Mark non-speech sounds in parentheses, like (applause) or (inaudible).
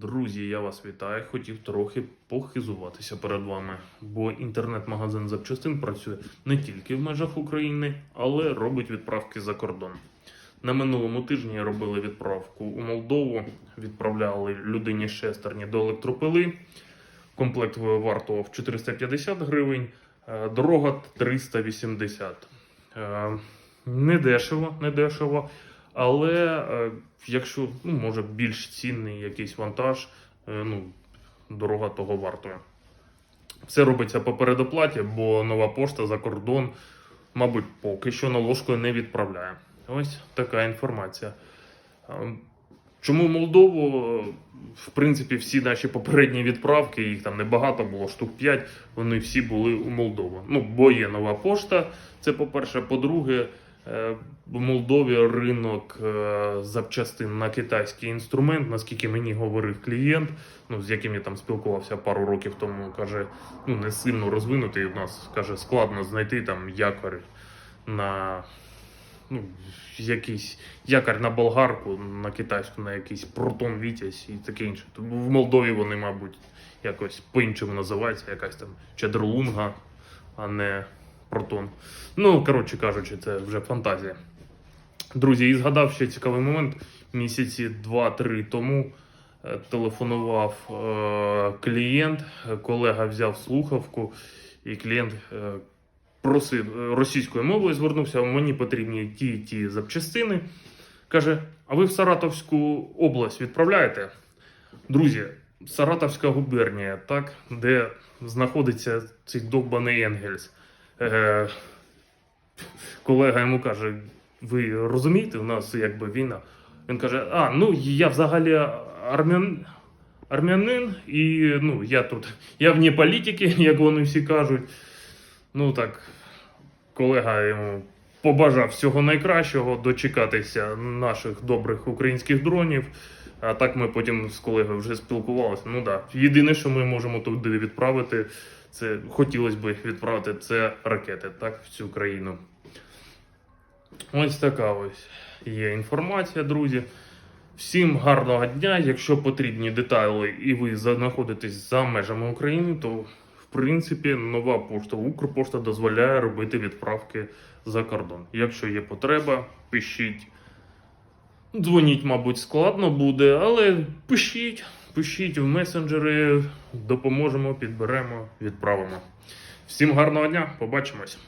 Друзі, я вас вітаю. Хотів трохи похизуватися перед вами, бо інтернет-магазин запчастин працює не тільки в межах України, але робить відправки за кордон. На минулому тижні робили відправку у Молдову, відправляли людині шестерні до електропили. Комплект вартував 450 гривень, е, дорога 380. Е, Не дешево, не дешево. Але е, якщо ну, може більш цінний якийсь вантаж, е, ну, дорога того вартує. Все робиться по передоплаті, бо нова пошта за кордон, мабуть, поки що наложкою не відправляє. Ось така інформація. Е, Чому Молдову? В принципі, всі наші попередні відправки, їх там небагато було, штук 5, вони всі були у Молдову. Ну, бо є нова пошта, це по-перше. По-друге, в Молдові ринок е, запчастин на китайський інструмент, наскільки мені говорив клієнт, ну, з яким я там спілкувався пару років тому, каже, ну не сильно розвинутий. У нас каже, складно знайти там якорь на ну, якийсь якорь на болгарку, на китайську, на якийсь протон Вітязь і таке інше. Тому в Молдові вони, мабуть, якось по-іншому називаються, якась там чадрлунга, а не протон. Ну, коротше кажучи, це вже фантазія. Друзі, і згадав ще цікавий момент. Місяці 2-3 тому е, телефонував е, клієнт, е, колега взяв слухавку, і клієнт е, просив е, російською мовою звернувся, мені потрібні ті ті запчастини. Каже: а ви в Саратовську область відправляєте? Друзі, Саратовська губернія, так, де знаходиться цей довбаний Енгельс. Е, колега йому каже: ви розумієте, у нас якби війна. Він каже: А, ну я взагалі армян, армянин, і ну, я тут, я вне політики, (laughs) як вони всі кажуть. Ну так, колега йому побажав всього найкращого, дочекатися наших добрих українських дронів. А так ми потім з колегою вже спілкувалися. Ну так, да. єдине, що ми можемо туди відправити, це хотілося б відправити це ракети, так, в цю країну. Ось така ось є інформація, друзі. Всім гарного дня. Якщо потрібні деталі і ви знаходитесь за межами України, то в принципі нова пошта Укрпошта дозволяє робити відправки за кордон. Якщо є потреба, пишіть. Дзвоніть, мабуть, складно буде, але пишіть, пишіть в месенджери, допоможемо, підберемо, відправимо. Всім гарного дня, побачимось.